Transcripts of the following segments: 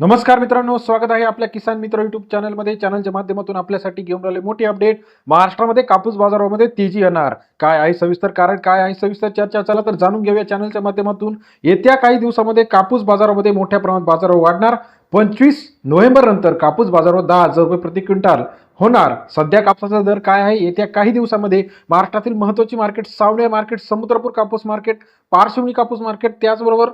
नमस्कार मित्रांनो स्वागत आहे आपल्या किसान मित्र युट्यूब चॅनलमध्ये चॅनलच्या माध्यमातून आपल्यासाठी घेऊन राहिले मोठी अपडेट महाराष्ट्रामध्ये कापूस बाजारामध्ये तेजी येणार. काय आहे सविस्तर कारण काय आहे सविस्तर चर्चा चला तर जाणून घेऊया चॅनलच्या माध्यमातून. येत्या काही दिवसामध्ये कापूस बाजारामध्ये मोठ्या प्रमाणात बाजारावर वाढणार. पंचवीस नोव्हेंबर नंतर कापूस बाजारावर दहा हजार रुपये प्रति क्विंटल होणार. सध्या कापसाचा दर काय आहे? येत्या काही दिवसामध्ये महाराष्ट्रातील महत्त्वाची मार्केट सावणे मार्केट समुद्रपूर कापूस मार्केट पार्श्वनी कापूस मार्केट त्याचबरोबर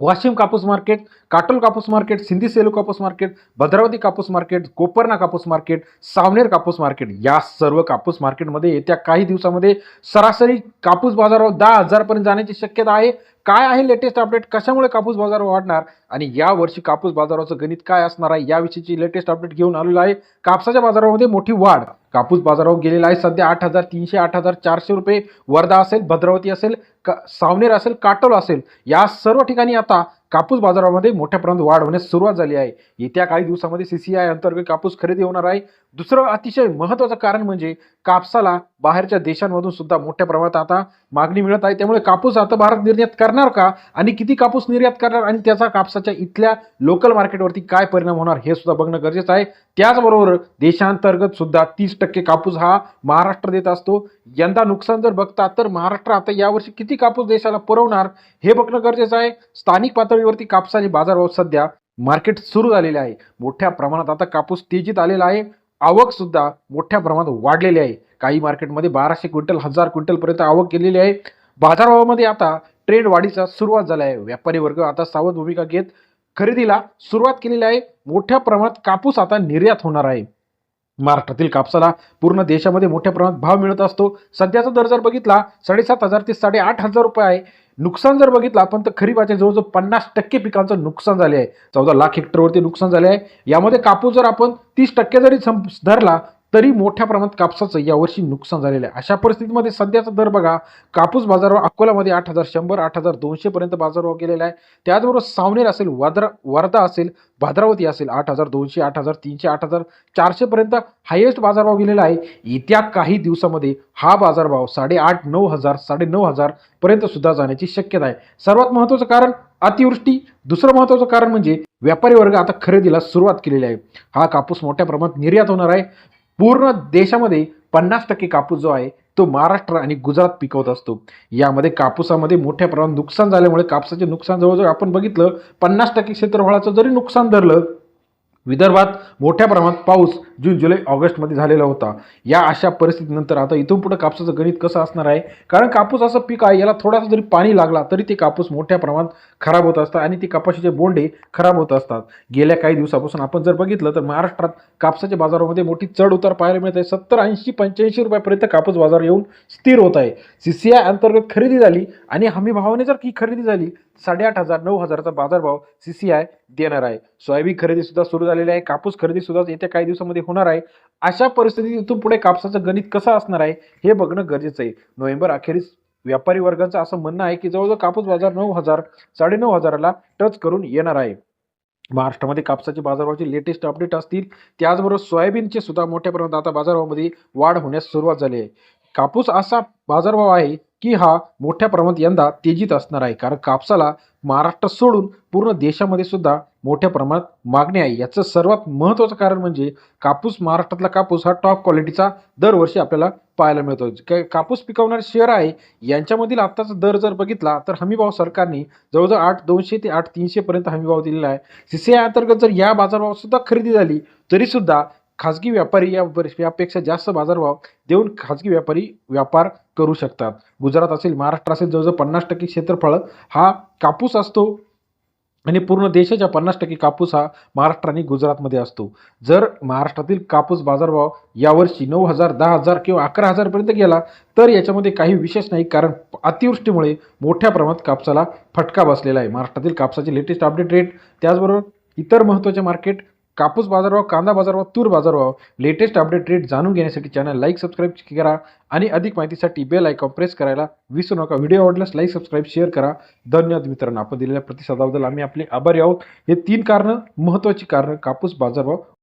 वाशिम कापूस मार्केट काटोल कापूस मार्केट सिंधी सेलू कापूस मार्केट भद्रावती कापूस मार्केट कोपरना कापूस मार्केट सावनेर कापूस मार्केट या सर्व कापूस मार्केटमध्ये येत्या काही दिवसामध्ये सरासरी कापूस बाजारावर दहा हजारपर्यंत जाण्याची शक्यता आहे. काय आहे लेटेस्ट अपडेट कशामुळे कापूस बाजार वाढणार? आणि या वर्षी कापूस बाजाराचं गणित काय असणार आहे? याविषयीची लेटेस्ट अपडेट घेऊन आलेलो आहे. कापसाच्या बाजारामध्ये मोठी वाढ. कापूस बाजारावर गेलेला आहे. सध्या आठ हजार तीनशे आठ हजार चारशे रुपये वर्धा असेल भद्रावती असेल का सावनेर असेल काटोल असेल. या सर्व ठिकाणी आता कापूस बाजारामध्ये मोठ्या प्रमाणात वाढ होण्यास सुरुवात झाली आहे. येत्या काही दिवसामध्ये सी सी आय अंतर्गत कापूस खरेदी होणार आहे. दुसरं अतिशय महत्त्वाचं कारण म्हणजे कापसाला बाहेरच्या देशांमधून सुद्धा मोठ्या प्रमाणात आता मागणी मिळत आहे. त्यामुळे कापूस आता भारत निर्यात करणार का? आणि किती कापूस निर्यात करणार? आणि त्याचा कापसाच्या इथल्या लोकल मार्केटवरती काय परिणाम होणार? हे सुद्धा बघणं गरजेचं आहे. त्याचबरोबर देशांतर्गत सुद्धा तीस टक्के कापूस हा महाराष्ट्र देत असतो. यंदा नुकसान जर बघता तर महाराष्ट्र आता यावर्षी किती कापूस देशाला पुरवणार? हे बघणं गरजेचं आहे. स्थानिक पातळीवरती कापसाचे बाजारभाव सध्या मार्केट सुरू झालेले आहे. मोठ्या प्रमाणात आता कापूस तेजीत आलेला आहे. आवक सुद्धा मोठ्या प्रमाणात वाढलेली आहे. काही मार्केटमध्ये बाराशे क्विंटल हजार क्विंटलपर्यंत आवक केलेली आहे. बाजारभावामध्ये आता ट्रेंड वाढीचा सुरुवात झाला आहे. व्यापारी वर्ग आता सावध भूमिका घेत खरेदीला सुरुवात केलेली आहे. मोठ्या प्रमाणात कापूस आता निर्यात होणार आहे. महाराष्ट्रातील कापसाला पूर्ण देशामध्ये मोठ्या प्रमाणात भाव मिळत असतो. सध्याचा दर जर बघितला साडेसात हजार ते साडेआठ हजार रुपये आहे. नुकसान जर बघितलं आपण तर खरीपाच्या जवळजवळ पन्नास टक्के पिकांचं नुकसान झाले आहे. चौदा लाख हेक्टरवरती नुकसान झाले आहे. यामध्ये कापूस जर आपण तीस टक्के जरी संप धरला तरी मोठ्या प्रमाणात कापसाचं यावर्षी नुकसान झालेलं आहे. अशा परिस्थितीमध्ये सध्याचा दर बघा कापूस बाजारावर अकोलामध्ये आठ हजार शंभर आठ हजार दोनशेपर्यंत बाजारभाव गेलेला आहे. त्याचबरोबर सावनेर असेल वादरा वर्धा असेल भाद्रावती असेल आठ हजार दोनशे आठ हजार तीनशे आठ हजार चारशेपर्यंत हायेस्ट बाजारभाव गेलेला आहे. येत्या काही दिवसामध्ये हा बाजारभाव साडेआठ नऊ हजार साडे नऊ हजारपर्यंत सुद्धा जाण्याची शक्यता आहे. सर्वात महत्त्वाचं कारण अतिवृष्टी. दुसरं महत्त्वाचं कारण म्हणजे व्यापारी वर्ग आता खरेदीला सुरुवात केलेली आहे. हा कापूस मोठ्या प्रमाणात निर्यात होणार आहे. पूर्ण देशामध्ये पन्नास टक्के कापूस जो आहे तो महाराष्ट्र आणि गुजरात पिकवत असतो. यामध्ये कापूसामध्ये मोठ्या प्रमाणात नुकसान झाल्यामुळे कापसाचे नुकसान जवळजवळ आपण बघितलं पन्नास टक्के क्षेत्रफळाचं जरी नुकसान धरलं विदर्भात मोठ्या प्रमाणात पाऊस जून जुलै ऑगस्टमध्ये झालेला होता. या अशा परिस्थितीनंतर आता इथून पुढे कापसाचं गणित कसं असणार आहे? कारण कापूस असं पीक आहे याला थोडासा जरी पाणी लागला तरी ते कापूस मोठ्या प्रमाणात खराब होत असतात आणि ते कपाशीचे बोंडे खराब होत असतात. गेल्या काही दिवसापासून आपण जर बघितलं तर महाराष्ट्रात कापसाच्या बाजारामध्ये मोठी चढ उतार पाहायला मिळत आहे. सत्तर ऐंशी पंच्याऐंशी रुपयापर्यंत कापूस बाजार येऊन स्थिर होत आहे. सी सी आय अंतर्गत खरेदी झाली आणि हमी भावाने जर ही खरेदी झाली साडेआठ हजार नऊ हजारचा बाजारभाव सी सी आय देणार आहे. सोयाबीन खरेदीसुद्धा सुरू झाली. आलेले आहे. कापूस खरेदी सुद्धा येत्या काही दिवसामध्ये होणार आहे. अशा परिस्थितीत इथून पुढे कापसाचं गणित कसं असणार आहे हे बघणं गरजेचं आहे. नोव्हेंबर अखेरीस व्यापारी वर्गाचं असं म्हणणं आहे की जवळजवळ कापूस बाजार नऊ हजार साडेनऊ हजाराला टच करून येणार आहे. महाराष्ट्रामध्ये कापसाचे बाजारभावाचे लेटेस्ट अपडेट असतील. त्याचबरोबर सोयाबीनचे सुद्धा मोठ्या प्रमाणात आता बाजारभावामध्ये वाढ होण्यास सुरुवात झाली आहे. कापूस असा बाजारभाव आहे की हा मोठ्या प्रमाणात यंदा तेजीत असणार आहे. कारण कापसाला महाराष्ट्र सोडून पूर्ण देशामध्ये सुद्धा मोठ्या प्रमाणात मागणी आहे. याचं सर्वात महत्त्वाचं कारण म्हणजे कापूस महाराष्ट्रातला कापूस हा टॉप क्वालिटीचा दरवर्षी आपल्याला पाहायला मिळतो काय कापूस पिकवणारे शहर आहे यांच्यामधील आत्ताचा दर जर बघितला तर हमीभाव सरकारने जवळजवळ आठ दोनशे ते आठ तीनशेपर्यंत हमीभाव दिलेला आहे. सी सी आय अंतर्गत जर या बाजारभावातसुद्धा खरेदी झाली तरीसुद्धा खाजगी व्यापारी या यापेक्षा जास्त बाजारभाव देऊन खाजगी व्यापारी व्यापार करू शकतात. गुजरात असेल महाराष्ट्र असेल जवळजवळ पन्नास टक्के क्षेत्रफळ हा कापूस असतो आणि पूर्ण देशाच्या पन्नास टक्के कापूस हा महाराष्ट्र आणि गुजरातमध्ये असतो. जर महाराष्ट्रातील कापूस बाजारभाव यावर्षी नऊ हजार दहा हजार किंवा अकरा हजारपर्यंत गेला तर याच्यामध्ये काही विशेष नाही कारण अतिवृष्टीमुळे मोठ्या प्रमाणात कापसाला फटका बसलेला आहे. महाराष्ट्रातील कापसाचे लेटेस्ट अपडेट रेट त्याचबरोबर इतर महत्त्वाचे मार्केट कापूस बाजारभाव कांदा बाजारभाव तूर बाजारभाव लेटेस्ट अपडेट रेट जाणून घेण्यासाठी चॅनल लाईक सबस्क्राईब करा आणि अधिक माहितीसाठी बेल आयकॉन प्रेस करायला विसरू नका. व्हिडिओ आवडल्यास लाईक सबस्क्राईब शेअर करा. धन्यवाद मित्रांनो. आपण दिलेल्या प्रतिसादाबद्दल आम्ही आपले आभारी आहोत. हे तीन कारणं महत्त्वाची कारणं कापूस बाजारभाव